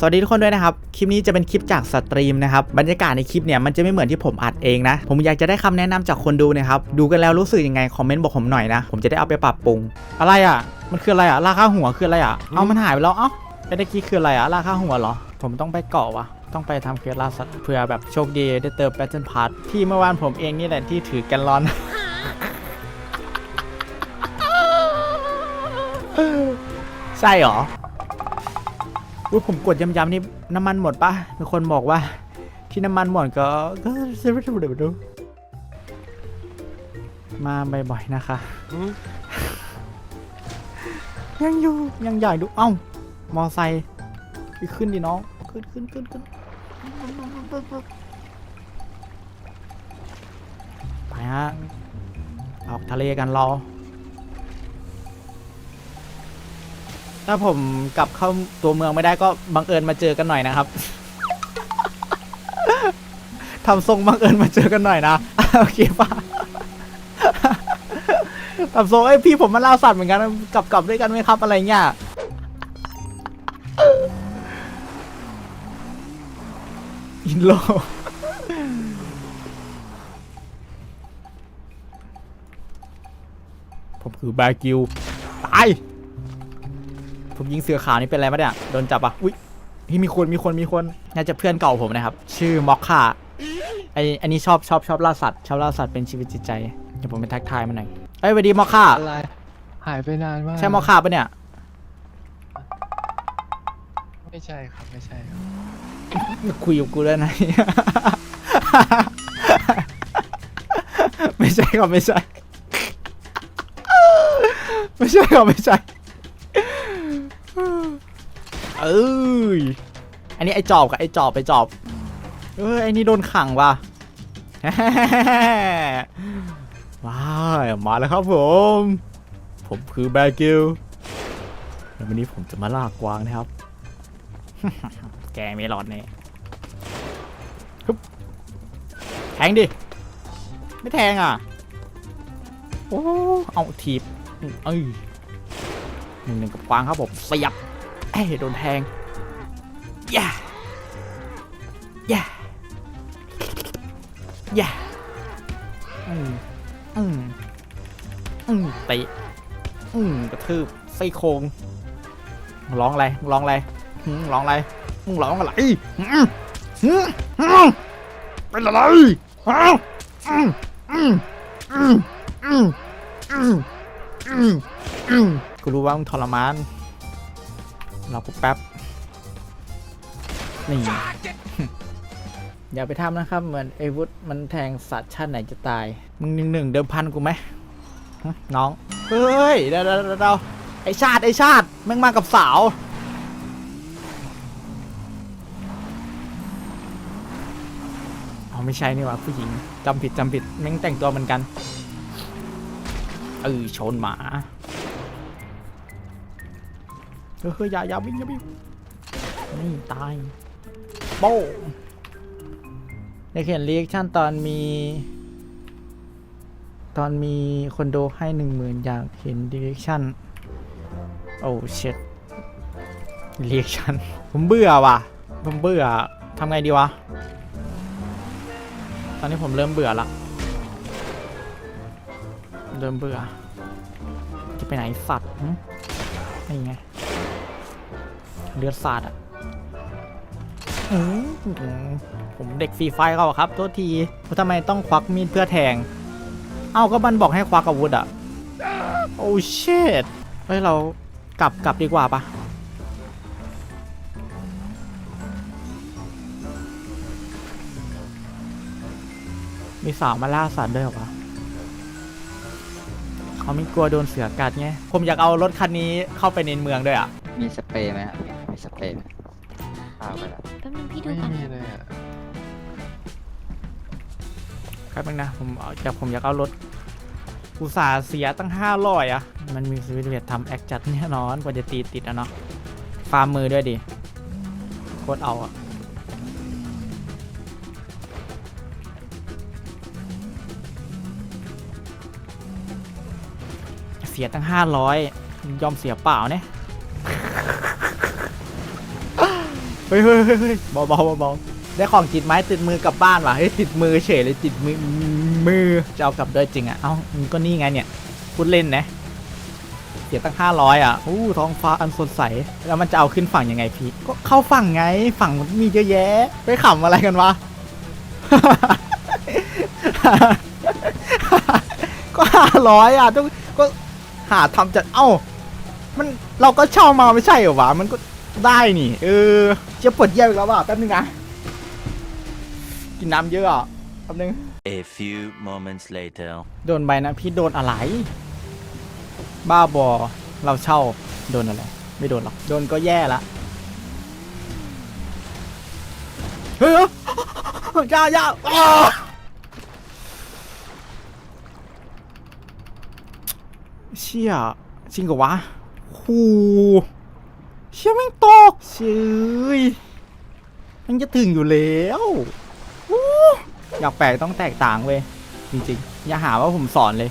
สวัสดีทุกคนด้วยนะครับ คลิปนี้จะเป็นคลิปจากสตรีมนะครับ บรรยากาศในคลิปเนี่ยมันจะไม่เหมือนที่ผมอัดเองนะ ผมอยากจะได้คำแนะนำจากคนดูนะครับ ดูกันแล้วรู้สึกยังไง คอมเมนต์บอกผมหน่อยนะ ผมจะได้เอาไปปรับปรุง อะไรอะ มันคืออะไรอะ ราคาหัวคืออะไรอะ เอามันหายไปแล้ว เอ้าไอ้ตะกี้คืออะไรอะ ราคาหัวเหรอ ผมต้องไปเกาะวะต้องไปทำเคสล่าสัตว์เพื่อแบบโชคดีได้เติมแบตเทิลพาร์ทที่เมื่อวานผมเองนี่แหละที่ถือแกนลอนใช่เหรอ อุ้ยผมกดย้ำๆนี่น้ำมันหมดปะมีคนบอกว่า ที่น้ำมันหมดก็ก็เซฟเดี๋ยวดูมาบ่อยๆนะคะ ยังอยู่ยังอยากดูเอ้ามอไซค์ไปขึ้นดิน้องขึ้นขึ้นขึ้นขึ้นไปฮะออกทะเลกันรอ ถ้าผมกลับเข้าตัวเมืองไม่ได้ก็บังเอิญมาเจอกันหน่อยนะครับ ทำทรงบังเอิญมาเจอกันหน่อยนะ โอเคป่ะทำทรงไอ้พี่ผมมาล่าสัตว์เหมือนกันกลับกลับด้วยกันไหมครับอะไรเงี้ยอินโลผมคือบร์กิว ผมยิงเสือขาวนี่เป็นอะไรปะเนี่ยโดนจับอะอุ้ยพี่มีคนมีคนมีคนน่าจะเพื่อนเก่าผมนะครับ ชื่อมอคค่าไออันนี้ชอบชอบชอบล่าสัตว์ชอบล่าสัตว์เป็นชีวิตจิตใจเดี๋ยวผมไปทักทายมันหน่อยเอ้ยสวัสดีมอคค่าอะไรหายไปนานมากใช่มอคค่าปะเนี่ย ไม่ใช่ครับไม่ใช่ครับคุยกับกูแล้วนะ ไม่ใช่ครับไม่ใช่ ไม่ใช่ครับไม่ใช่ เอ้ย อันนี้ไอ้จอบกับไอ้จอบไอ้จอบ เอ้ยไอ้นี่โดนขังว่ะว้ามาแล้วครับผม ผมคือแบร์กิลแล้ววันนี้ผมจะมาลากกวางนะครับ แกไม่รอดแน่ฮึบแทงดิ ไม่แทงอะ โอ้ เอาทีบเอ้ยหนึ่งหนึ่งกับกวางครับผมเสียบ เอ้ยโดนแทงย่าย่าย่าอืมอืมอืมเตะอืมกระทืบซี่โครงร้องอะไรร้องอะไรร้องอะไรมึงร้องอะไรเป็นอะไรฮะกูรู้ว่ามึงทรมาน เรากูแป๊บนี่ อย่าไปทำนะครับ เหมือนไอ้วุฒมันแทงสัตว์ชาติไหนจะตาย มึงหนึ่งหนึ่งเดิมพันกูไหมน้อง เฮ้ยเดี๋ยวเดี๋ยวเดาไอชาติไอชาติแม่งมากับสาวเอาไม่ใช่นี่ว่าผู้หญิงจำผิดจำผิดแม่งแต่งตัวเหมือนกันเออชนหมา เฮ้ยอย่าอย่าวิ่งอย่าวิ่งนี่ตายโป้งอยากเห็นรีแอคชั่นตอนมี ตอนมีคนดูให้หนึ่งหมื่นอยากเห็นรีแอคชั่นโอ้เช็ดรีแอคชั่นผมเบื่อว่ะ ผมเบื่อทำไงดีวะ ตอนนี้ผมเริ่มเบื่อละ เริ่มเบื่อ จะไปไหนสัตว์หึนี่ไง เลือดสาดอะผมเด็กฟรีไฟเขาครับโทษทีว่าทำไมต้องควักมีดเพื่อแทง เอ้าก็มันบอกให้ควักอาวุธอะ โอ้เชิดเฮ้ยเรากลับกลับดีกว่าปะมีสาวมาล่าสัตว์ด้วยหรอวะเขาไม่กลัวโดนเสือกัดไง ผมอยากเอารถคันนี้เข้าไปในเมืองด้วยอะ มีสเปรย์ไหมครับ สเปรย์ไหมข้าวไปแล้วแป๊บนึงพี่ดูไม่ก่อนมีเลยอะครับนึงนะผมเอาจากผมอยากเอารถอุตส่าห์เสียตั้งห้าร้อยอะมันมีสวิตช์เวททำแอคจัดแน่นอนกว่าจะตีติดอะเนาะฟาร์มมือด้วยดิโคตรเอาอะเสียตั้งห้าร้อยยอมเสียเปล่าเนี่ย เฮ้ยเฮ้ยเฮ้ยเบาเบาเบาเบาได้ของติดไม้ติดมือกลับบ้านว่ะเฮ้ยติดมือเฉยเลยติดมือมือจะเอากลับด้วยจริงอะเอ้ามันก็นี่ไงเนี่ยพูดเล่นนะเสียตั้งห้าร้อยอะอู้ท้องฟ้าอันสดใสแล้วมันจะเอาขึ้นฝั่งยังไงพี่ก็เข้าฝั่งไงฝั่งมันมีเยอะแยะไปขำอะไรกันวะก็ห้าร้อยอะต้องก็หาทำจัดเอ้า มันเราก็เช่ามาไม่ใช่เหรอวะมันก็ ได้นี่เออจะปวดเยี่ยวอีกแล้วว่ะแป๊บนึงนะกินน้ำเยอะอะแป๊บนึง A few moments later. โดนใบนะพี่โดนอะไร บ้าบอเราเช่าโดนอะไร ไม่โดนหรอกโดนก็แย่ละเฮ้ยอยาอยาอ้าเชี่ยจริงเหรอวะหู เชี่ยแม่งตกเชยมันจะถึงอยู่แล้วอยากแปลกต้องแตกต่างเว้ยจริงๆ อย่าหาว่าผมสอนเลย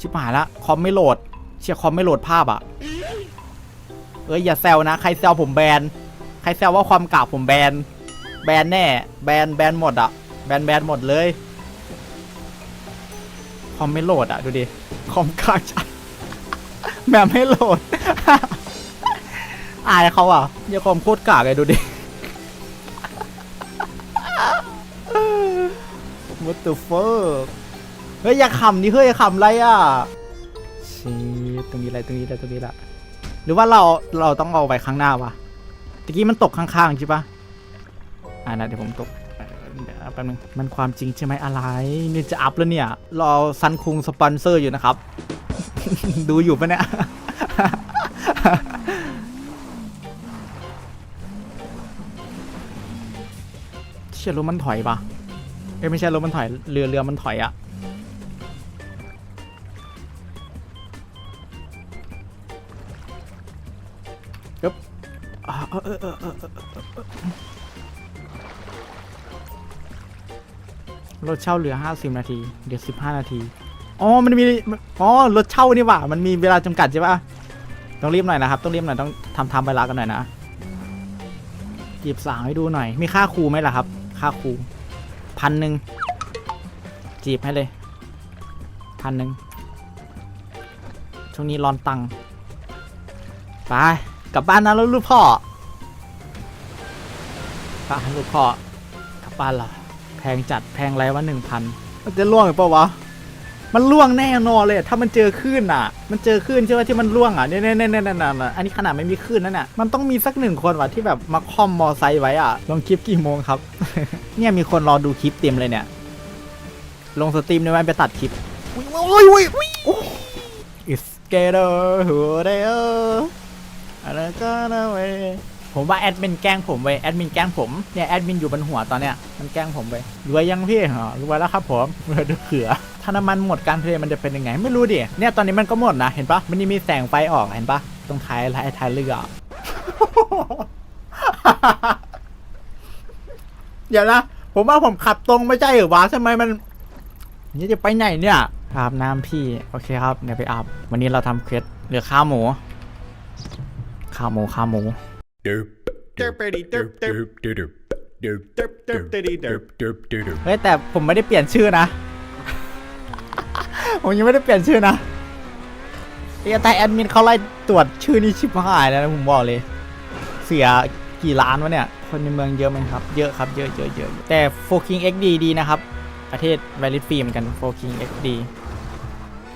ชิบหายละคอมไม่โหลด เชียร์คอมไม่โหลดภาพอะเอ้ยอย่าแซวนะ ใครแซวผมแบน ใครแซวว่าความกากผมแบน แบนแน่ แบนแบนหมดอะ แบนแบนหมดเลย คอมไม่โหลดอะ ดูดิ คอมกากจัดแบบไม่โหลด อายเขาอะเหี้ยคอมโคตรกากเลยดูดิ What the fuck เฮ้ยอย่าขำดิเฮ้ยอย่าขำอะไรอะชีตรงนี้อะไรตรงนี้อะไรตรงนี้ละหรือว่าเราเราต้องเอาไปข้างหน้าวะตะกี้มันตกข้างๆใช่ปะอ่านะเดี๋ยวผมตกเดี๋ยวแป๊บนึงมันความจริงใช่ไหมอะไรนี่จะอัพแล้วเนี่ย รอซันคุงสปอนเซอร์อยู่นะครับ ดูอยู่ปะเนี่ย ชี่ยรถมันถอยปะเอ้ยไม่ใช่รถมันถอยเรือเรือมันถอยอะปึ๊บรถเช่าเหลือ 50 นาที เดี๋ยว 15 นาที อ๋อ มันมี อ๋อ รถเช่านี่หว่า มันมีเวลาจำกัดใช่ปะต้องรีบหน่อยนะครับ ต้องรีบหน่อย ต้องทำทำเวลากันหน่อยนะหยิบสางให้ดูหน่อย มีค่าครูไหมล่ะครับ ค่าครูพันหนึ่งจีบให้เลยพันหนึ่งช่วงนี้ร้อนตังค์ไปกลับบ้านนะลูกพ่อไปลูกพ่อกลับบ้านเราแพงจัดแพงไรวะหนึ่งพันมันจะล่วงหรือเปล่าวะ มันล่วงแน่นอนเลยถ้ามันเจอคลื่นอะ มันเจอคลื่นใช่ไหมที่มันล่วงอะเนี่ยเนี่ยเนี่ยเนี่ยเน่อันนี้ขนาดไม่มีคลื่นนั่นน่ะมันต้องมีสักหนึ่งคนว่ะที่แบบมาคอมมอไซค์ไว้อะลงคลิปกี่โมงครับ เนี่ยมีคนรอดูคลิปเต็มเลยเนี่ย ลงสตรีมในวันไปตัดคลิปอุ้ยอุ้ยอุ้ยอุ้ยอุ้ย It's skater who they are อะไรก็นะเว้ยผมว่าแอดมินแกล้งผมเว้ยแอดมินแกล้งผมเนี่ยแอดมินอยู่บนหัวตอนเนี้ยมันแกล้งผมไปรวยยังพี่อ๋อรวยแล้วครับผมรวยด้วยเขือ ถ้าน้ำมันหมดการเพลย์มันจะเป็นยังไง ไม่รู้ดิเนี่ยตอนนี้มันก็หมดนะเห็นปะมันนี่มีแสงไฟออกเห็นปะตรงท้ายท้ายท้ายเรือเดี๋ยวนะผมว่าผมขับตรงไม่ใช่หรือวะทำไมมันนี่จะไปไหนเนี่ยอาบน้ำพี่โอเคครับเดี๋ยวไปอาบวันนี้เราทำเคล็ดเหลือข้าวหมูข้าวหมูข้าวหมูเฮ้ยแต่ผมไม่ได้เปลี่ยนชื่อนะ ผมยังไม่ได้เปลี่ยนชื่อนะเอ้ยแต่แอดมินเขาไล่ตรวจชื่อนี่ชิบหายแล้วนะผมบอกเลย เสียกี่ล้านวะเนี่ย คนในเมืองเยอะไหมครับ เยอะครับเยอะเยอะเยอะแต่4 King XD ดีนะครับ ประเทศ valid fee เหมือนกัน4 King XD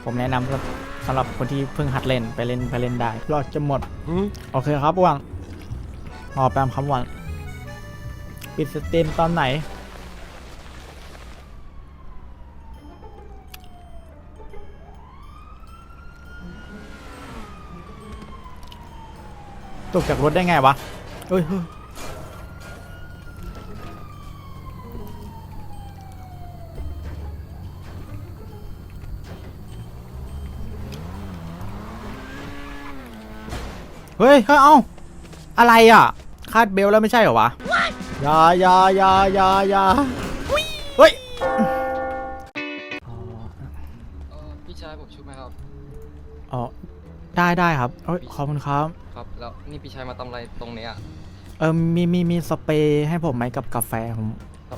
ผมแนะนำครับสำหรับคนที่เพิ่งหัดเล่นไปเล่นไปเล่นได้รอดจะหมด โอเคครับว่างรอแป๊บครับวัน ปิดสตรีมตอนไหน ตกจากรถได้ไงวะเฮ้ยเฮ้ยเฮ้ยเฮ้ยเอ้าอะไรอะ คาดเบลต์แล้วไม่ใช่เหรอวะอยาอยาอยาอยาอยาเฮ้ยเออพี่ชายผมชุบไหมครับ อ๋อ ได้ได้ครับเอ้ยขอบคุณครับครับ แล้วนี่พี่ชายมาทำอะไรตรงเนี้ยเเออมีมีมีสเปรย์ให้ผมไหมกับกาแฟผม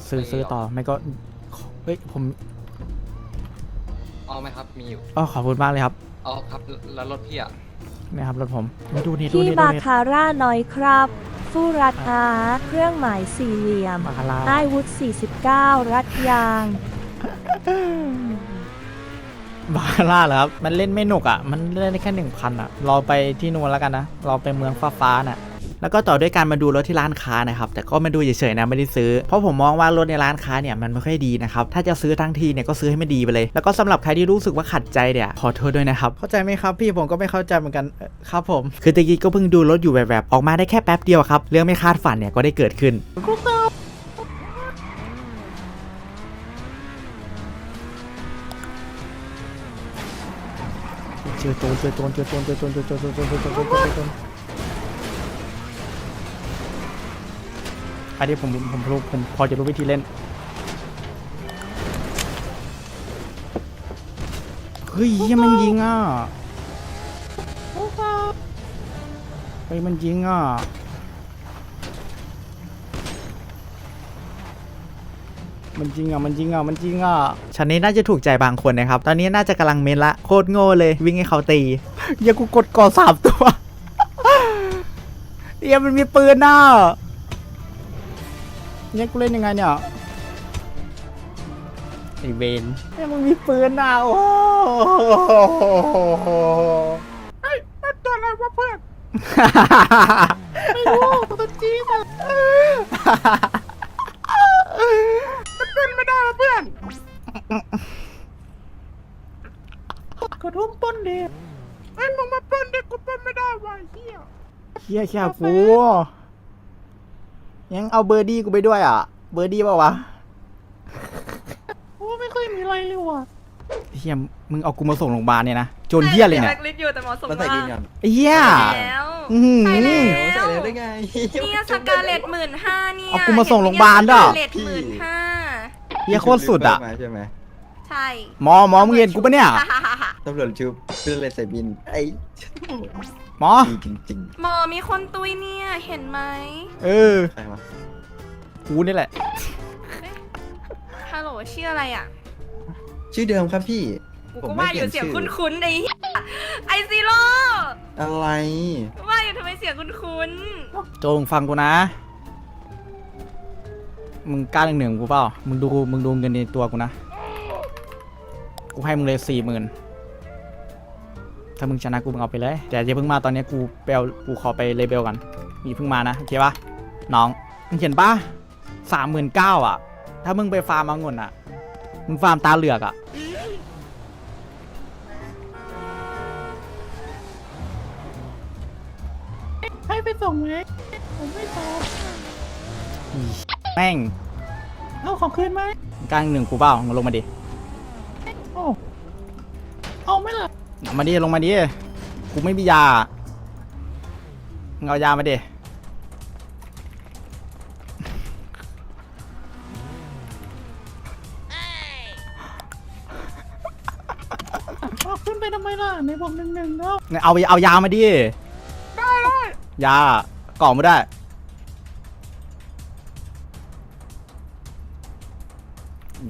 ซื้อซื้อต่อไม่ก็เฮ้ยผมเอาไหมครับมีอยู่อ๋อขอบคุณมากเลยครับเอาครับแล้วรถพี่อะนี่ครับรถผมมาดูนี่ดูพี่นี่ดูบานี่คาร่าน้อยครับฟูรัดอาเครื่องหมายสี่เหลี่ยมมาคาราใต้วุฒิ49 รัดยาง บาคาร่าเหรอครับ มันเล่นไม่หนุกอะ มันเล่นได้แค่หนึ่งพันอะรอไปที่นู่นแล้วกันนะรอไปเมืองฟ้าฟ้าๆน่ะ แล้วก็ต่อด้วยการมาดูรถที่ร้านค้านะครับ แต่ก็มาดูเฉยๆนะไม่ได้ซื้อ เพราะผมมองว่ารถในร้านค้าเนี่ยมันไม่ค่อยดีนะครับ ถ้าจะซื้อทั้งทีเนี่ยก็ซื้อให้มันดีไปเลย แล้วก็สำหรับใครที่รู้สึกว่าขัดใจเนี่ยขอโทษด้วยนะครับ เข้าใจไหมครับพี่ผมก็ไม่เข้าใจเหมือนกันเอ่อครับผม คือตะกี้ก็เพิ่งดูรถอยู่แบบๆออกมาได้แค่แป๊บเดียวครับ เรื่องไม่คาดฝันเนี่ยก็ได้เกิดขึ้น จอโจรเจอโจรเจอโจรเจอโจรเจอโจรเจอโจรเจอโจรเจอโจรเจอโจรอันนี้ผมผมรู้ผมพอจะรู้วิธีเล่นเฮ้ยเหี้ยมันยิงอะเฮ้ยมันยิงอะ มันจริงอะ มันจริงอะ มันจริงอะฉันนี้น่าจะถูกใจบางคนนะครับ ตอนนี้น่าจะกำลังเมนละ โคตรโง่เลย วิ่งให้เขาตี อย่ากูกดก่อสามตัวเดี๋ยวมันมีปืนน่ะเนี่ยกูเล่นยังไงเนี่ยไอเวนเนี่ยมันมีปืนน่ะโอ้โหไอ้มันตัวอะไรวะเพื่อน ไม่รู้ตัวจริงอะมัน เป็นไม่ได้เพื่อนกระทุ่มต้นดีไอ้มึงมาปล้นด็กกูปล้นไม่ได้วะเฮียเฮียแค่กูยังเอาเบอร์ดี้กูไปด้วยอะ เบอร์ดี้เปล่าวะโอ้ไม่เคยมีอะไรเลยว่ะเฮียมึงเอากูมาส่งโรงพยาบาลเนี่ยนะโจรเฮียเลยเนี่ยแบล็คลิสต์อยู่แต่หมอส่งแล้วใส่มากินยังไอ้เฮียแล้วอื้อหือใส่แล้วใส่เลยได้ไง เนี่ยสกาเลตหมื่นห้าเนี่ยเอากูมาส่งโรงพยาบาลด้วย สกาเลตหมื่นห้า เฮียโคตรสุดอะมาใช่ไหมใช่หมอหมอมึงเห็นกูปะเนี่ยฮ่าฮ่าฮ่าฮ่าตำรวจชุบเพื่อเลยใส่บินไอ้หมอ ดีจริงหมอมีคนตุยเนี่ยเห็นไหมเออ ๆใครวะกูนี่แหละ ฮัลโหลชื่ออะไรอะ ชื่อเดิมครับพี่ กูผมก็ไม่ว่าอยู่เปลี่เสียยนงชื่อ คุ้นๆไอ้เหี้ยไอซีโร่อะไร ว่าอยู่ทำไมเสียงคุ้นโจงฟังกูนะ มึงกล้าหนึ่งหนึ่งกูเปล่า มึงดูมึงดูเงินในตัวกูนะ กูให้มึงเลยสี่หมื่นถ้ามึงชนะกูมึงเอาไปเลย แต่อย่าเพิ่งมาตอนนี้กูไปเอากูขอไปเลเบลก่อนมีเพิ่งมานะโอเคปะน้องมึงเห็นปะสามหมื่นเก้าอะ ถ้ามึงไปฟาร์มเอาเงินอะ มึงฟาร์มตาเหลือกอะให้ไปส่งไหมผมไม่ส่ง แม่ง เอาของคืนไหมกลางหนึ่งกูเปล่ามึงลงมาดิเอาไม่ล่ะมาดิลงมาดิ กูไม่มียามึงเอายามาดิ เอาขึ้นไปทำไมล่ะในบอกหนึ่งหนึ่งแล้ว เอาไปเอายามาดิได้ได้ยากล่องไม่ได้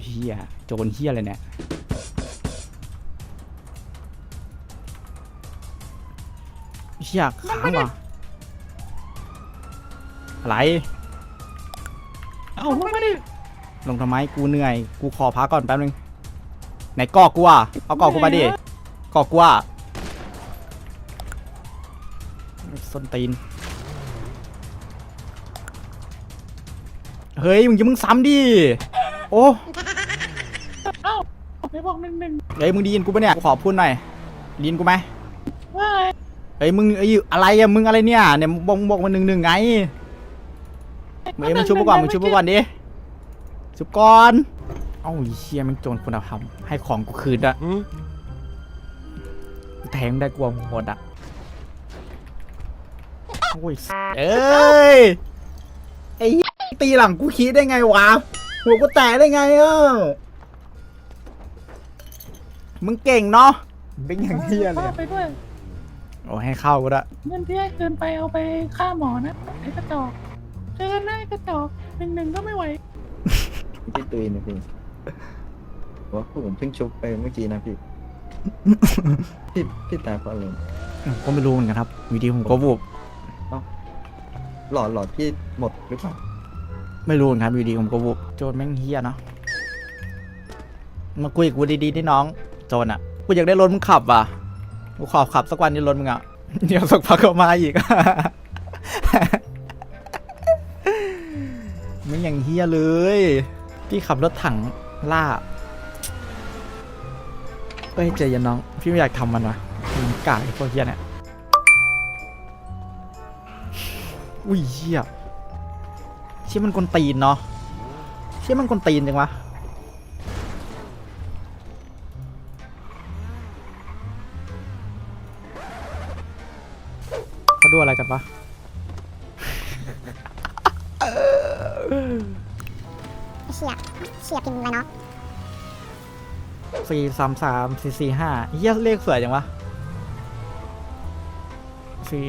เฮียโจรเฮียเลยเนี่ยเฮียค้างว่ะอะไร เอาลงมาดิลงทำไมกูเหนื่อย กูขอพักก่อนแป๊บนึง ไหนกอกกูอะ เอากอกกูมาดิกอกกูอะส้นตีน เฮ้ย มึงอย่ามึงซ้ำดิ โอ้เอ้าในบอ กหนึ่งหนึ่งเฮ้ยมึงไดีนกูปะเนี่ยขอพูดหน่อยไดีนกูไหมว่าไงเฮ้ยมึงไอ้ยอะไรอะมึงอะไรเนี่ยเนี่ยมึงบอกมึงบอกมาหนึ่งหนึ่งไงมึงเอ้ยมึงชุบกูก่อนมึงชุบกูก่อนดิชุบก่อนเอ้าไอ้เชี่ยมันโจรคุณธรรมให้ของกูคืนอะแทงได้กลัวหมดอะโอ้ยเอ้ยไอ้เหี้ยตีหลังกูคิดได้ไงวะหัวกูแตกได้ไงเออ มึงเก่งเนาะเป็นอย่างเฮียเลข้ายไปด้วยโอ้ให้เข้าก็ได้เงินที่ให้เกินไปเอาไปค่าหมอนะไอ้กระจอกเจอหน้ากระจอกหนึ่งหนึ่งก็ไม่ไหวพี่ตุยนะพี่ว่าผมเพิ่งชุบไปเมื่อกี้นะพี่ พี่พี่ตายเพราะอะไรผมก็ไม่รู้เหมือนกันครับวิดีผมก็วูบหลอดหลอดพี่หมดหรือเปล่าไม่รู้เหมือนกันวิดีผมก็วูบโจรแม่งเฮี้ยเนาะมาคุยกับกูดีๆที่น้องโจรอะกูอยากได้รถมึงขับว่ะกูขอขับสักวันนี้รถมึงอะเดี๋ยวสักพักก็มาอีกไม่อย่างเฮียเลย พี่ขับรถถังล่าเอ้ยใจย็นน้อง พี่ไม่อยากทำมันวะมันกากไอ้พวกเฮียเนี่ยอุ้ยเฮียเชี่ยมันกวนตีนเนาะเชี่ยมันกวนตีนจังวะ ดูอะไรกันปะเชียเชียพิมพ์เลยเนาะสี่สามสามสี่สี่ห้าเฮียเลขสวยจังวะสี่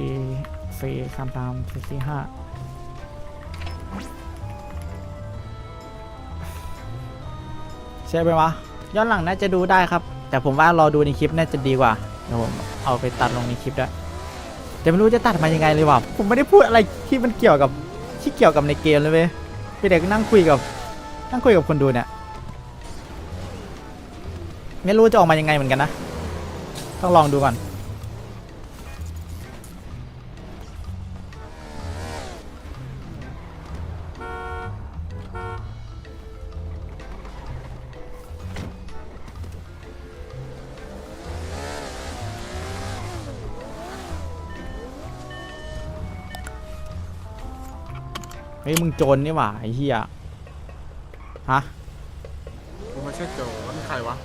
สี่สามสามสี่สี่ห้าใช่ไหมวะย้อนหลังน่าจะดูได้ครับ แต่ผมว่ารอดูในคลิปน่าจะดีกว่าเดี๋ยวผมเอาไปตัดลงในคลิปด้วย แต่ไม่รู้จะตัดมายังไงเลยว่ะผมไม่ได้พูดอะไรที่มันเกี่ยวกับที่เกี่ยวกับในเกมเลยเว้ยพี่เด็กนั่งคุยกับนั่งคุยกับคนดูเนี่ยไม่รู้จะออกมายังไงเหมือนกันนะต้องลองดูก่อน เฮ้ยมึงโจรนี่หว่าไอ้เหี้ยฮะกูไม่ใช่โจรใครวะ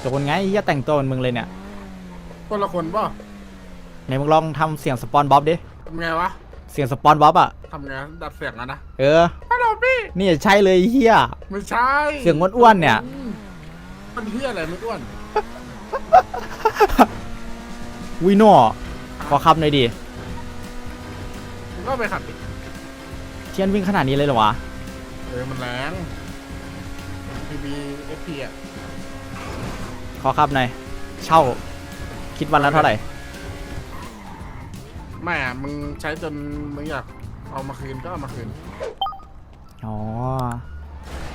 โจรไงไอ้เหี้ยแต่งตัวเหมือนมึงเลยเนี่ยคนละคนป่ะไหนมึงลองทำเสียงสปอนบ๊อบดิทำไงวะเสียงสปอนบ๊อบอะทำไงดัดเสียงอะนะเออฮัลโหลพี่นี่ใช่เลยไอ้เฮียไม่ใช่เสียงอ้วนๆเนี่ยมันเที่ยอะไรไม่อ้วนวิโน่ขอขับหน่อยดิมึงก็ไปขับดิ เทียนวิ่งขนาดนี้เลยเหรอวะ เออมันแรงพีบีเอฟพีอะขอขับหน่อย เช่า คิดวันละเท่าไหร่ ไม่อะมึงใช้จนมึงอยากเอามาคืนก็เอามาคืน อ๋อ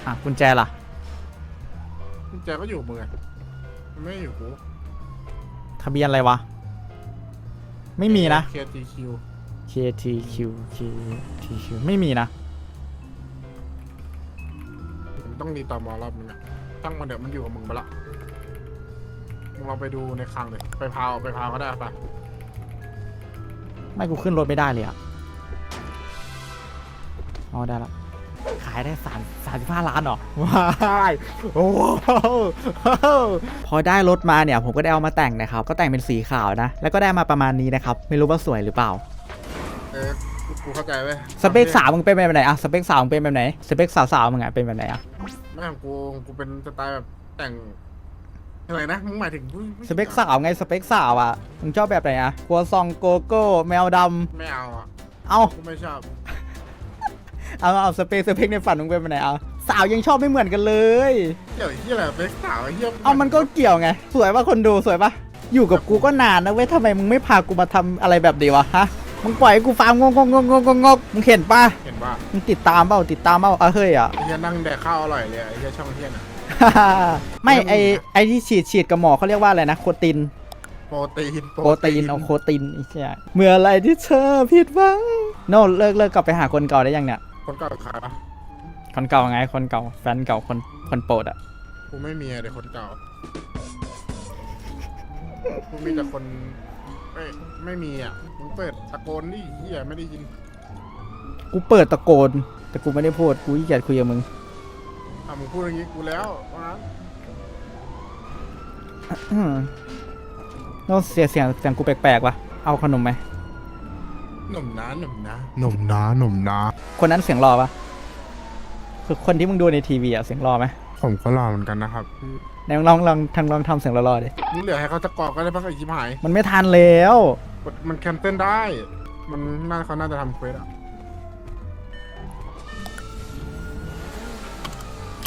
อะกุญแจล่ะ กุญแจก็อยู่กับมึงอะมันไม่อยู่กูทะเบียนอะไรวะ ไม่มีนะเคทีคิว KTQ KTQ ไม่มีนะมันต้องรีตอมอรอบนึงอะตั้งมันเดี๋ยวมันอยู่กับมึงไปละมึงลองไปดูในคลังเลยไปพาวไปพาวก็ได้ปะไม่กูขึ้นรถไม่ได้เลยอะอ๋อได้ละ ขายได้สามสามสิบห้าล้านเหรอว้ายโอ้โหพอได้รถมาเนี่ย ผมก็ได้เอามาแต่งนะครับ ก็แต่งเป็นสีขาวนะ แล้วก็ได้มาประมาณนี้นะครับ ไม่รู้ว่าสวยหรือเปล่าเออ กูกูเข้าใจเว้ยสเปคสาวมึงเป็นแบบไหนอะสเปคสาวมึงเป็นแบบไหนสเปคสาวสาวๆมึงอะเป็นแบบไหนอะไม่ของกูกูเป็นสไตล์แบบแต่งอะไรนะมึงหมายถึงผู้ผู้หญิงสเปคสาวไงสเปคสาวอะมึงชอบแบบไหนอะกัวซองโกโก้แมวดไม่เอาอะำเอากูไม่ชอบเอาเอาสเปคสเปคในฝันมึงเป็นแบบไหนเอาสาวยังชอบไม่เหมือนกันเลย เกี่ยวไอ้เหี้ยอะไรเป๊กสาวไอ้เหี้ยเอามันก็เกี่ยวไง สวยป่ะคนดูสวยป่ะอยู่กับกูก็นานนะเว้ยทำไมมึงไม่พากูมาทำอะไรแบบดีวะฮะ มึงปล่อยให้กูฟาร์มงงงงงงงงมึงเห็นปะเห็นป่ะมึงติดตามเปล่าติดตามเปล่าอะเฮ้ยอะ ไอ้เหี้ยนั่งแดกข้าวอร่อยเลยไอ้เหี้ยช่องเทียนอะ ไม่ไอไอที่ฉีดฉีดกับหมอเขาเรียกว่าอะไรนะโคติน โปรตีนโปรตีนเอาโคตินไอ้เหี้ยเมื่อไรที่เธอผิดหวังโน่เลิกเลิกกลับไปหาคนเก่าได้ยังเนี่ย คนเก่าขาคนเก่าไงคนเก่าแฟนเก่าคนคนโปรดอะกูไม่มีอะไรคนเก่ากูมีแต่คน ไม่ไม่มีอะมึงเปิดตะโกนดิเหี้ยไม่ได้ยินกูเปิดตะโกน แต่กูไม่ได้พูดกูขี้เกียจคุยกับมึงอะมึงพูดอย่างงี้กูแล้วว่างั้นอืมแล้วเสียงเสียงเสียงกูแปลกๆวะเอาขนมไหมหนุ่มนะหนุ่มนะหนุ่มนะหนุ่มนะคนนั้นเสียงรอปะคือคนที่มึงดูในทีวีอะเสียงรอไหมผมก็รอเหมือนกันนะครับ ไหนลองลองทางลองทำเสียงรอๆดินี่เหลือให้เขาตะกรอกก็ได้พักไอ้ชิบหายมันไม่ทันแล้วมันแคมเต้นได้ มันน่าเขาน่าจะทำเควสอะ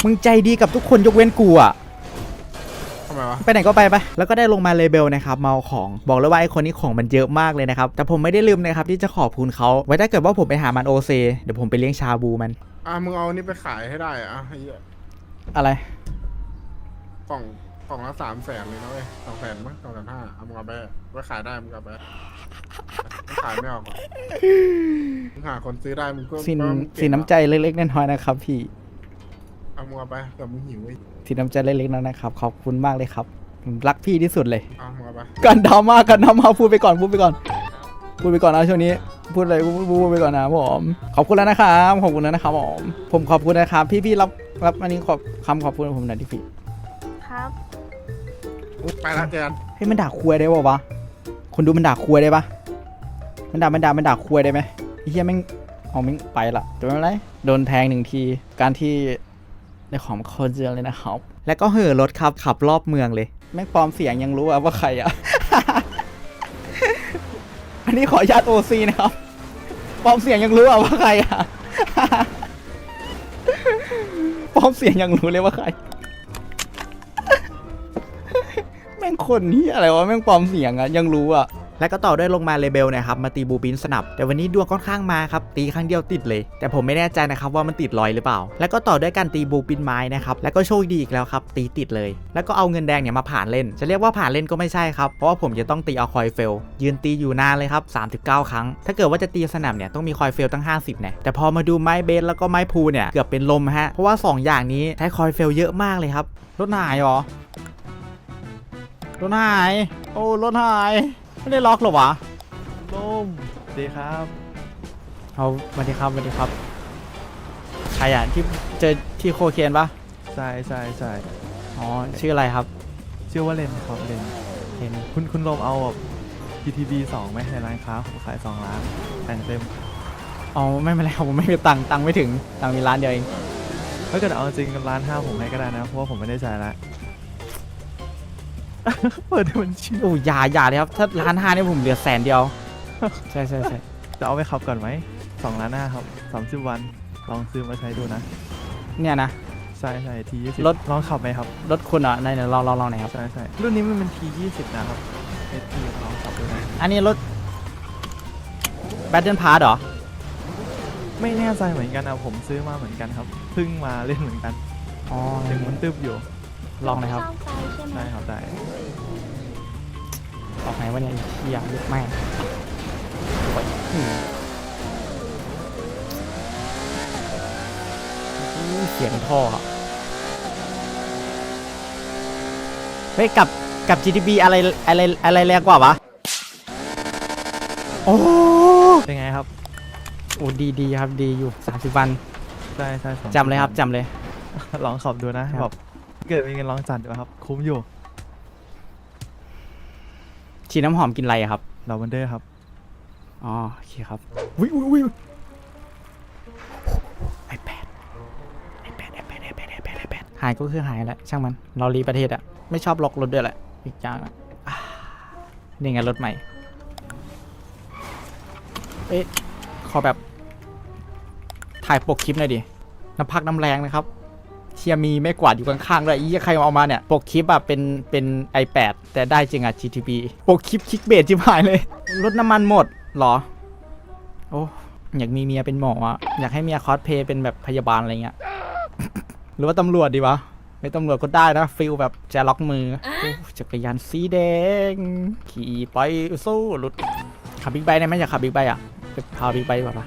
มึงใจดีกับทุกคนยกเว้นกูอะไะไปไหนก็ไปไปแล้วก็ได้ลงมาเลเบลนะครับมาเอาของบอกเลยว่าไอคนนี้ของมันเยอะมากเลยนะครับ แต่ผมไม่ได้ลืมนะครับที่จะขอบคุณเขาไว้ถ้าเกิดว่าผมไปหามันโอเซเดี๋ยวผมไปเลี้ยงชาบูมัน อะมึงเอานี่ไปขายให้ได้อะอะไร กล่องกล่องละสามแสนเลยนะเว้ยสองแสนมั้งสองแสนห้าเอามึงเอาไปไว้ขายได้มึงเอาไปมึงขายไม่ออกหรอกมึงหาคนซื้อได้มึงก็สินก็มึงเก่งสินน้ำใจเล็กๆน้อยๆนะครับ พี่เอามึงเอาไปแต่มึงหิวไอ้สินน้ำใจเล็กๆน้อยๆนะครับขอบคุณมากเลยครับผมรักพี่ที่สุดเลย เอามึงเอาไปกันดราม่ากันดราม่าพูดไปก่อนพูดไปก่อน พูดไปก่อนนะช่วงนี้ พูดอะไรพูดพูดไปก่อนนะผมขอบคุณแล้วนะครับขอบคุณแล้วนะครับผมผมขอบคุณนะครับ พี่พี่รับรับอันนี้ขอบคำขอบคุณผมหน่อยดิพี่ ครับไปละเจอกันเฮ้ยมันด่าควยได้ป่าวะคนดูมันด่าควยได้ปะมันด่ามันด่ามันด่าควยได้ไหมไอ้เฮียแม่งเอาแม่งไปละแต่ไม่เป็นไรโดนแทงหนึ่งทีการที่ได้ของโคนเจอเลยนะครับ แล้วก็เห่อรถครับขับรอบเมืองเลย แม่งปลอมเสียงยังรู้อะว่าใครอะ อันนี้ขออนุญาตโอซีนะครับปลอมเสียงยังรู้อะว่าใครอะ ปลอมเสียงยังรู้เลยว่าใคร คนนี้อะไรวะแม่งปลอมเสียงอะยังรู้อะและก็ต่อด้วยลงมาเลเบลนะครับมาตีบูปินสนับ แต่วันนี้ดวงค่อนข้างมาครับตีครั้งเดียวติดเลย แต่ผมไม่แน่ใจนะครับว่ามันติดลอยหรือเปล่า แล้วก็ต่อด้วยการตีบูปินไม้นะครับแล้วก็โชคดีอีกแล้วครับตีติดเลย แล้วก็เอาเงินแดงเนี่ยมาผ่านเล่น จะเรียกว่าผ่านเล่นก็ไม่ใช่ครับเพราะว่าผมจะต้องตีเอาคอยเฟลยืนตีอยู่นานเลยครับ39 ครั้ง ถ้าเกิดว่าจะตีสนับเนี่ยต้องมีคอยเฟลตั้ง 50เนี่ยแต่พอมาดูไม้เบสแล้วก็ไม้พูเนี่ยเกือบเป็นลมฮะเพราะว่าสอย่างนี้ใช้คอยเฟลเยอะมากเลยครับรถหายหรอ รถหาย โอ้รถหาย ไม่ได้ล็อกเหรอวะล่มดีครับเอาสวัสดีครับสวัสดีครับใครอะที่เจอที่โคเคนปะใช่ใช่ใช่อ๋อชื่ออะไรครับ ชื่อว่าเลนครับเลนเห็นคุณคุณลมเอาแบบ GTB 2ไหมในร้านค้าผมขาย2ล้านแต่งเต็มอ๋อไม่เป็นไรครับผมไม่มีตังค์ตังค์ไม่ถึงตังค์มีร้านเดียวเองถ้าเกิดเอาจริงร้านห้าผมให้ก็ได้นะเพราะว่าผมไม่ได้ใช้ละ เปิดบัญชีโอ้อยาอยาเลยครับ ถ้าร้านห้านี่ผมเหลือแสนเดียว ใช่ใช่ใช่จะเอาไปขับก่อนไหมสองล้านห้าครับสามสิบวันลองซื้อมาใช้ดูนะเนี่ยนะ ใช่ใช่ทียี่สิบรถ ลองขับไหมครับรถคุณอะในลองลองลองหน่อยครับ ใช่ใช่รุ่นนี้มันเป็นทียี่สิบนะครับเอทีลองขับดูนะอันนี้รถแบตเทิลพาร์เหรอ ไม่แน่ใจเหมือนกันนะผมซื้อมาเหมือนกันครับเพิ่งมาเล่นเหมือนกันอ๋อ ถึงมันตึบอยู่ ลองหน่อยครับ เข้าใจใช่ไหมได้ครับได้ออกไหนวะเนี่ยไอ้เหี้ยยึดแม่งโอ้ยอืมอู้เสียงท่ออะเฮ้ยกับกับ GTB อะไรอะไรอะไรแรงกว่าวะ โอ้เป็นไงครับ โอ้ดีดีครับดีอยู่ 30 วันใช่ใช่ผมจำเลยครับจำเลย ลองขับดูนะครับ แบบ เกิดมีเงินลองจัดดูครับ คุ้มอยู่ฉีดน้ำหอมกินอะไรอะครับ ลาเวนเดอร์ครับอ๋อโอเคครับวิววิวไอแปดไอแปดไอแปดไอแปดไอแปดไอแปดหายก็คือหายแหละช่างมัน เรารีประเทศอะไม่ชอบล็อกรถด้วยแหละอีกอย่างอะอ่านี่ไงรถใหม่ เอ๊ะ ขอแบบ ถ่ายปกคลิปหน่อยดิ น้ำพักน้ำแรงนะครับ เชียมีไม่กวาดอยู่ข้างๆเลยอีใครเอามาเนี่ย ปกคลิปอะเป็นเป็น iPad แต่ได้จริงอะ GTP ปกคลิปคลิกเบสจิบหายเลยรถน้ำมันหมดหรอ โอ้อยากมีเมียเป็นหมออะอยากให้เมียคอสเพย์เป็นแบบพยาบาลอะไรเงี้ยหรือว่าตำรวจดีวะไม่ตำรวจก็ได้นะฟิลแบบจะล็อกมืออจักรยานสีแดง ขี่ไปสู้รถขับบิ๊กไบค์ได้ไหมอยากขับบิ๊กไบค์อะไปพาบิ๊กไบค์ดีกว่าปะ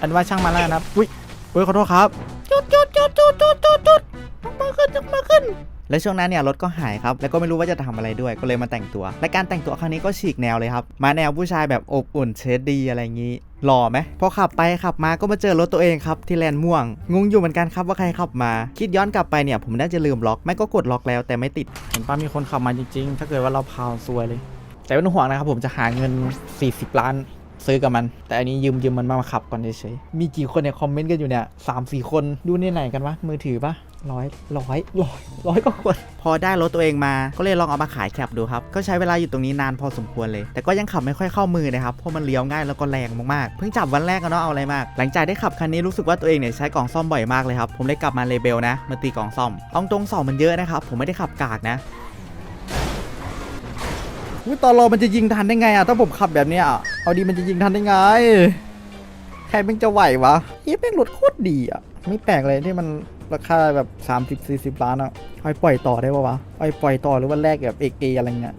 อันว่าช่างมันแล้วนะครับอุ้ยอุ้ยขอโทษครับจุดจุดจุดจุดจุด จุดจุดมาขึ้นมาขึ้นและช่วงนั้นเนี่ยรถก็หายครับ แล้วก็ไม่รู้ว่าจะทำอะไรด้วย ก็เลยมาแต่งตัว และการแต่งตัวครั้งนี้ก็ฉีกแนวเลยครับ มาแนวผู้ชายแบบอบอุ่นเชดดีอะไรอย่างนี้ หล่อไหม พอขับไปขับมาก็มาเจอรถตัวเองครับที่แลนด์ม่วง งงอยู่เหมือนกันครับว่าใครขับมา คิดย้อนกลับไปเนี่ยผมน่าจะลืมล็อก ไม่ก็กดล็อกแล้วแต่ไม่ติด เห็นป้ามีคนขับมาจริงๆ ถ้าเกิดว่าเราพาวซวยเลย แต่ไม่ต้องห่วงนะครับผมจะหาเงิน 40 ล้าน ซื้อกับมัน แต่อันนี้ยืมยืมมันมาขับก่อนเฉยๆมีกี่คนเนี่ยคอมเมนต์กันอยู่เนี่ยสามสี่คนดูในไหนกันวะมือถือปะร้อยร้อยร้อยร้อยก็คนพอได้รถตัวเองมาก็เลยลองเอามาขายแคปดูครับ ก็ใช้เวลาอยู่ตรงนี้นานพอสมควรเลย แต่ก็ยังขับไม่ค่อยเข้ามือนะครับ เพราะมันเลี้ยวง่ายแล้วก็แรงมากๆ เพิ่งจับวันแรกก็เนาะเอาอะไรมาก หลังจากได้ขับคันนี้รู้สึกว่าตัวเองเนี่ยใช้กล่องซ่อมบ่อยมากเลยครับ ผมเลยกลับมาเลเบลนะ มาตีกล่องซ่อมเอาตรงสองมันเยอะนะครับ ผมไม่ได้ขับกากนะอุ้ยตอนรอมันจะยิงทันได้ไงอะถ้าผมขับแบบเนี้ย เอาดีมันจะยิงทันได้ไง ใครแม่งจะไหววะเอ๊ะแม่งรถโคตรดีอะ ไม่แปลกเลยที่มันราคาแบบ 30 40 ล้านอะเอาไปปล่อยต่อได้ปะวะเอาไปปล่อยต่อหรือว่าแลกแบบ XA อะไรเงี้ย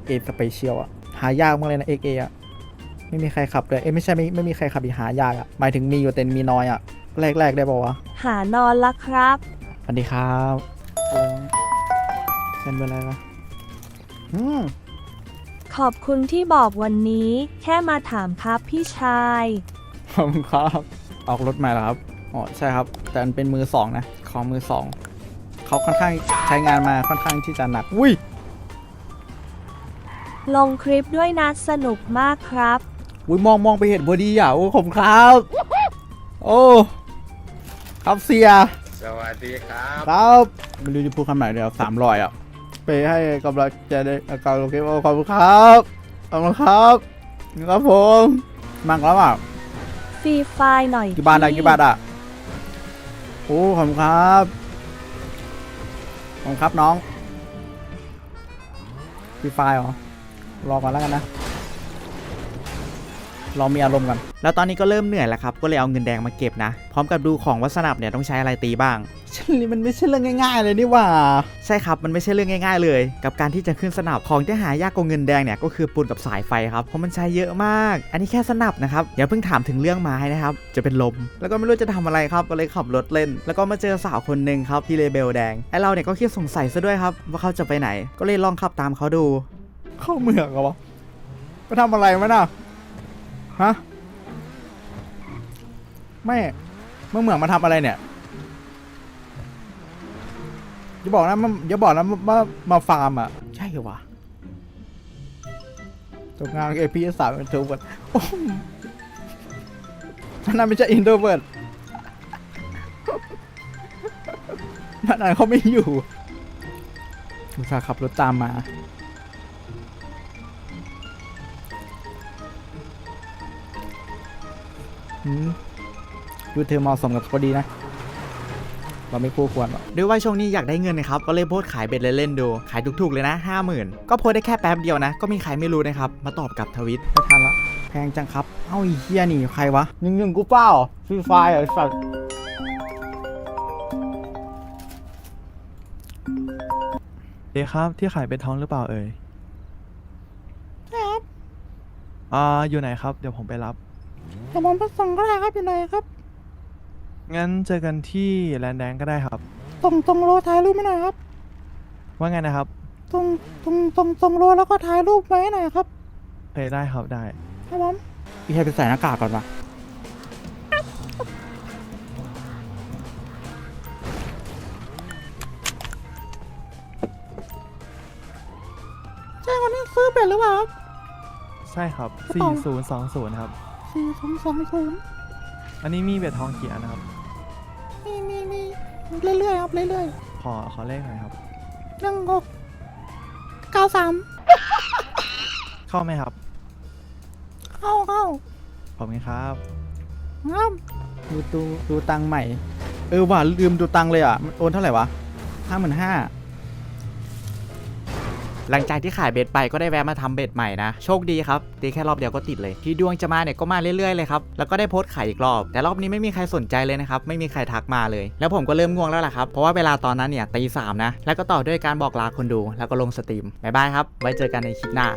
XA Special อะ หายากมากเลยนะ XA อะ ไม่มีใครขับเลย เอ้ยไม่ใช่ไม่ไม่มีใครขับอีกหายากอะ หมายถึงมีอยู่แต่มีน้อยอะ แลกแลกได้ปะวะ หานอนละครับ สวัสดีครับเป็นเวลาอะไรวะอืม ขอบคุณที่บอกวันนี้ แค่มาถามครับพี่ชายขอบคุณครับ ออกรถใหม่แล้วครับ อ๋อ ใช่ครับ แต่มันเป็นมือสองนะ ของมือสอง เขาค่อนข้างใช้งานมาค่อนข้างที่จะหนัก อุ้ย ลงคลิปด้วยนะสนุกมากครับ อุ้ยมองมองไปเห็นพอดีอะ โอ้ผมครับ โอ้ ครับเสีย สวัสดีครับ ครับ ไม่รู้จะพูดคำไหนเดี๋ยวสามรอยอะ ไปให้กำลังใจในอาการโอเคโอ้ขอบคุณครับขอบคุณครับครับผมมากแล้วอะฟรีไฟล์หน่อยกี่บาทอะพี่กี่บาทอะโอ้ขอบคุณครับขอบคุณครับน้องฟรีไฟล์เหรอรอก่อนแล้วกันนะเรามีอารมณ์กัน แล้วตอนนี้ก็เริ่มเหนื่อยแล้วครับ ก็เลยเอาเงินแดงมาเก็บนะ พร้อมกับดูของวัสนับเนี่ยต้องใช้อะไรตีบ้าง ชันนี่มันไม่ใช่เรื่องง่าย ๆ เลยนี่หว่า ใช่ครับมันไม่ใช่เรื่องง่าย ๆ เลย กับการที่จะขึ้นสนับของที่หายากกว่าเงินแดงเนี่ยก็คือปูนกับสายไฟครับเพราะมันใช้เยอะมาก อันนี้แค่สนับนะครับอย่าเพิ่งถามถึงเรื่องไม้นะครับจะเป็นลม แล้วก็ไม่รู้จะทำอะไรครับก็เลยขับรถเล่น แล้วก็มาเจอสาวคนหนึ่งครับที่เลเบลแดงไอเราเนี่ยก็คิดสงสัยซะด้วยครับว่าเขาจะไปไหน ก็เลยลองขับตามเขาดู เข้าเมืองเหรอวะไปทำอะไรมาน่ะฮะไม่เมื่อเหมืองมาทำอะไรเนี่ย อย่าบอกนะมันอย่าบอกนะว่ามามาฟาร์มอะ ใช่เหรอวะจบงานเอพีสามเป็นทูเวิร์ดนั่นนะไม่ใช่อินโทรเวิร์ดนั่นนะเขาไม่อยู่อุตส่าห์ขับรถตามมาอืมดูเธอเหมาะสมกับเขาดีนะ เราไม่คู่ควรหรอกด้วยว่าช่วงนี้อยากได้เงินนะครับ ก็เลยโพสต์ขายเบ็ดเล่นๆดู ขายถูกๆเลยนะ 50,000 ก็โพสต์ได้แค่แป๊บเดียวนะ ก็มีใครไม่รู้นะครับ มาตอบกับทวิตไม่ทันละแพงจังครับ เอ้าไอีเฮียนี่ใครวะหนึ่งหนึ่งกูเปล่าฟรีไฟร์เหรอสัตว์เอ๊ะครับที่ขายเป็นท้องหรือเปล่าเอ่ยใช่ครับอ่าอยู่ไหนครับ เดี๋ยวผมไปรับ แต่ผมไปส่งก็ได้ครับอยู่ไหนครับ งั้นเจอกันที่แลนด์แดงก็ได้ครับ ตรงตรงโลถ่ายรูปไม่หน่อยครับ ว่าไงนะครับตรงตรงตรงตรงโลแล้วก็ถ่ายรูปไว้หน่อยครับเพยได้ครับได้ครับผมพี่ให้ไปใส่หน้ากากก่อนปะใช่วันนี้ซื้อเป็ดหรือเปล่าครับ ใช่ครับกระเป๋า4020ครับ สี่สองสองศูนย์อันนี้มีเบ็ดทองกี่อันนะครับ มีมีมีเรื่อยๆครับเรื่อยขอขอเลขหน่อยครับ ๆหนึ่งหกเก้าสามเข้าไหมครับ เข้าเข้าขอบคุณครับครับดูดูดูตังค์ใหม่ เออว่ะลืมดูตังค์เลยอะมันโอนเท่าไหร่วะห้าหมื่นห้า หลังจากที่ขายเบ็ดไปก็ได้แวะมาทำเบ็ดใหม่นะ โชคดีครับตีแค่รอบเดียวก็ติดเลย ที่ดวงจะมาเนี่ยก็มาเรื่อยๆเลยครับ แล้วก็ได้โพสต์ขายอีกรอบ แต่รอบนี้ไม่มีใครสนใจเลยนะครับ ไม่มีใครทักมาเลย แล้วผมก็เริ่มง่วงแล้วล่ะครับ เพราะว่าเวลาตอนนั้นเนี่ยตีสามนะ แล้วก็ต่อด้วยการบอกลาคนดู แล้วก็ลงสตรีมบ๊ายบายครับ ไว้เจอกันในคลิปหน้า